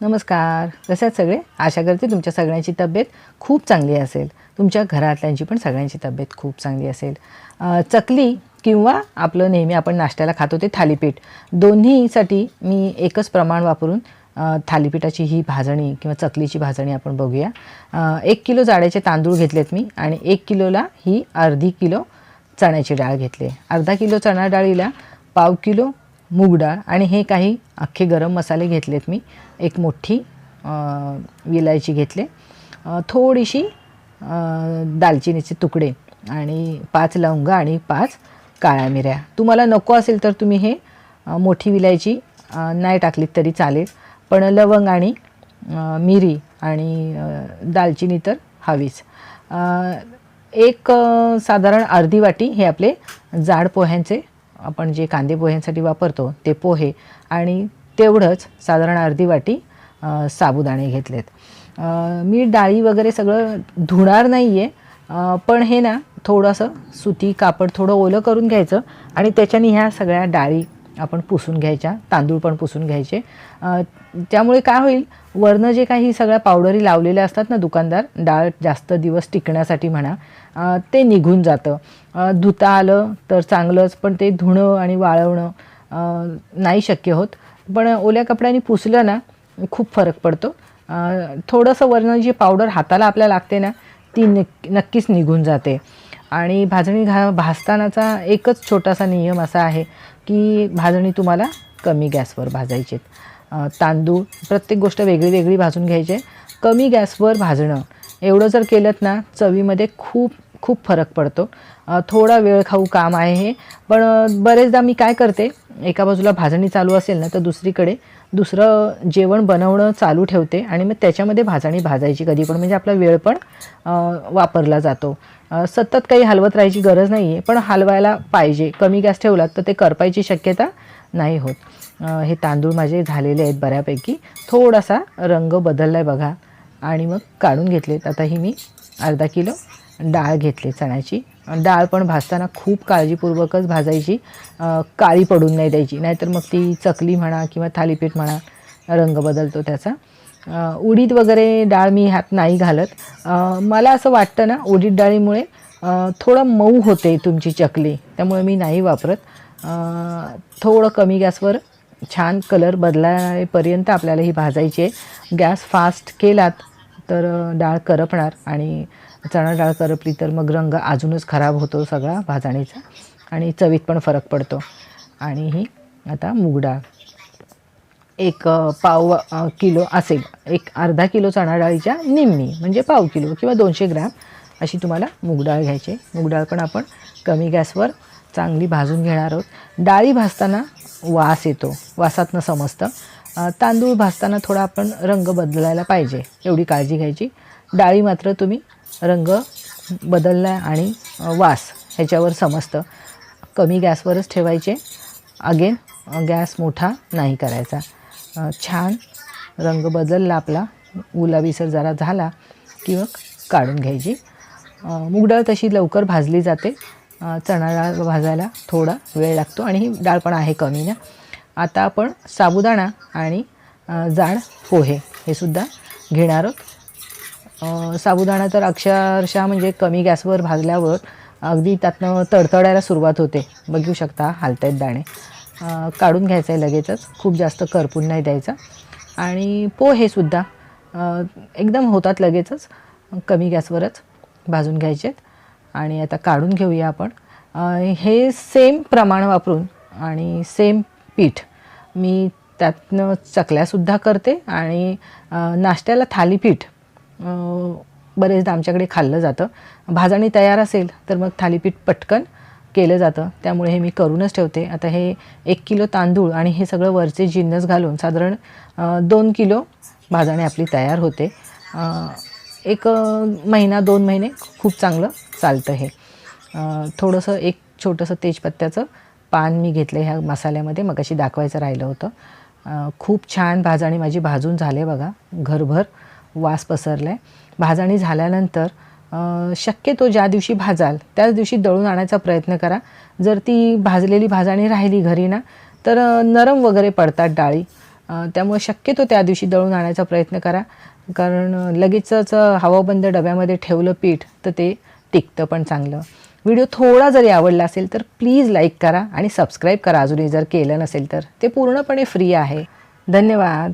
नमस्कार. कसे आहेत सगळे? आशा करते तुमच्या सगळ्यांची तब्येत खूप चांगली असेल. तुमच्या घरातल्यांची पण सगळ्यांची तब्येत खूप चांगली असेल. चकली किंवा आपलं नेहमी आपण नाश्त्याला खातो ते थालीपीठ. दोन्हीसाठी मी एकच प्रमाण वापरून थालीपीठाची ही भाजणी किंवा चकलीची भाजणी आपण बघूया. एक किलो जाड्याचे तांदूळ घेतलेत मी आणि एक किलोला ही अर्धी किलो चण्याची डाळ घेतली अर्धा किलो चणा डाळीला पाव किलो मूग डाळ आणि हे काही अख्खे गरम मसाले घेतलेत मी. एक मोठी विलायची घेतले. थोडीशी दालचिनीचे तुकडे आणि पाच लवंग आणि पाच काळ्या मिऱ्या. तुम्हाला नको असेल तर तुम्ही हे मोठी विलायची नाही टाकलीत तरी चालेल. पण लवंग आणि मिरी आणि दालचिनी तर हवीच. एक साधारण अर्धी वाटी हे आपले जाड पोह्यांचे आपण जे कांदे पोह्यांसाठी वापरतो ते पोहे आणि तेवढंच साधारण अर्धी वाटी साबुदाणे घेतलेत. मी डाळी वगैरे सगळं धुणार नाही आहे पण हे ना थोडंसं सुती कापड थोडं ओलं करून घ्यायचं आणि त्याच्याने ह्या सगळ्या डाळी आपण पुसून घ्यायच्या तांदूळ पण पुसून घ्यायचे. त्यामुळे काय होईल? वरनं जे काही सगळ्या पावडरी लावलेल्या असतात ना दुकानदार डाळ जास्त दिवस टिकण्यासाठी म्हणा ते निघून जातं. धुता आलं तर चांगलंच पण ते धुणं आणि वाळवणं नाही शक्य होत. पण ओल्या कपड्याने पुसलं ना खूप फरक पडतो. थोडंसं वरनं जी पावडर हाताला आपल्या लागते ना ती नक्कीच निघून जाते. आणि भाजणी घा भाजतानाचा एकच छोटासा नियम असा आहे की भाजणी तुम्हाला कमी गॅसवर भाजायची तांदूळ प्रत्येक गोष्ट वेगळी वेगळी भाजून घ्यायची कमी गॅसवर भाजणं. एवढं जर केलं ना चवीमध्ये खूप खूप फरक पडतो. थोडा वेळ खाऊ काम आहे हे. पण बरेचदा मी काय करते एका बाजूला भाजणी चालू असेल ना तर दुसरीकडे दुसरं जेवण बनवणं चालू ठेवते आणि मग त्याच्यामध्ये भाजणी भाजायची कधी पण. म्हणजे आपला वेळ पण वापरला जातो. सतत काही हलवत राहायची गरज नाही आहे पण हलवायला पाहिजे. कमी गॅस ठेवलात तर ते करपायची शक्यता नाही होत. हे तांदूळ माझे झालेले आहेत बऱ्यापैकी. थोडासा रंग बदलला आहे बघा. आणि मग काढून घेतलेत आता ही मी अर्धा किलो डाळ घेतली चण्याची. डाळ पण भाजताना खूप काळजीपूर्वकच भाजायची. काळी पडून नाही द्यायची. नाहीतर मग ती चकली म्हणा किंवा थालीपीठ म्हणा रंग बदलतो त्याचा. उडीद वगैरे डाळ मी ह्यात नाही घालत. मला असं वाटतं ना उडीद डाळीमुळे थोडं मऊ होते तुमची चकली. त्यामुळे मी नाही वापरत. थोडं कमी गॅसवर छान कलर बदलायपर्यंत आपल्याला ही भाजायची आहे. गॅस फास्ट केलात तर डाळ करपणार आणि चणा डाळ करपली तर मग रंग अजूनच खराब होतो सगळा भाजणीचा आणि चवीत पण फरक पडतो. आणि ही आता मूग डाळ. एक पाव किलो असेल एक अर्धा किलो चणा डाळीच्या निम्मी म्हणजे पाव किलो किंवा दोनशे ग्रॅम अशी तुम्हाला मूग डाळ घ्यायची मूग डाळ पण आपण कमी गॅसवर चांगली भाजून घेणार आहोत. डाळी भाजताना वास येतो. वासातनं समजतं. तांदूळ भाजताना थोडा आपण रंग बदलायला पाहिजे एवढी काळजी घ्यायची. डाळी मात्र तुम्ही रंग बदलला आणि वास ह्याच्यावर समजतं. कमी गॅसवरच ठेवायचे. अगेन गॅस मोठा नाही करायचा. छान रंग बदलला आपला. गुलाबीसर जरा झाला की मग काढून घ्यायची. अ, तशी लवकर भाजली जाते. चणा डाळ भाजायला थोडा वेळ लागतो आणि ही डाळ पण आहे कमी ना. आता आपण साबुदाणा आणि जाड पोहे हे सुद्धा घेणार आहोत. साबुदाणा तर अक्षरशः म्हणजे कमी गॅसवर भाजल्यावर अगदी त्यातनं तडतडायला सुरुवात होते. बघू शकता हालतायत दाणे. काढून घ्यायचं आहे लगेचच. खूप जास्त करपून नाही द्यायचा. आणि पोहेसुद्धा एकदम होतात लगेचच. कमी गॅसवरच भाजून घ्यायचे आणि आता काढून घेऊया आपण. हे सेम प्रमाण वापरून आणि सेम पीठ मी त्यातनं चकल्यासुद्धा करते आणि नाश्त्याला थालीपीठ बरेचदा आमच्याकडे खाल्लं जातं. भाजणी तयार असेल तर मग थालीपीठ पटकन केलं जातं. त्यामुळे हे मी करूनच ठेवते. आता हे एक किलो तांदूळ आणि हे सगळं वरचे जिन्नस घालून साधारण दोन किलो भाजणी आपली तयार होते. एक महिना दोन महिने खूप चांगलं चालतं हे. थोडंसं एक छोटंसं तेजपत्त्याचं पान मी घेतलं ह्या मसाल्यामध्ये मग अशी दाखवायचं राहिलं होतं. खूप छान भाजणी माझी भाजून झाले बघा. घरभर वास पसरला आहे भाजणी झाल्यानंतर शक्यतो ज्या दिवशी भाजाल त्याच दिवशी दळून आणायचा प्रयत्न करा. जर ती भाजलेली भाजणी राहिली घरी ना तर नरम वगैरे पडतात डाळी. त्यामुळे शक्यतो त्या दिवशी दळून आणायचा प्रयत्न करा. कारण लगेचच हवाबंद डब्यामध्ये ठेवलं पीठ तर ते टिकतं पण चांगलं. व्हिडिओ थोडा जरी आवडला असेल तर प्लीज लाईक करा आणि सबस्क्राईब करा अजूनही जर केलं नसेल तर. ते पूर्णपणे फ्री आहे. धन्यवाद.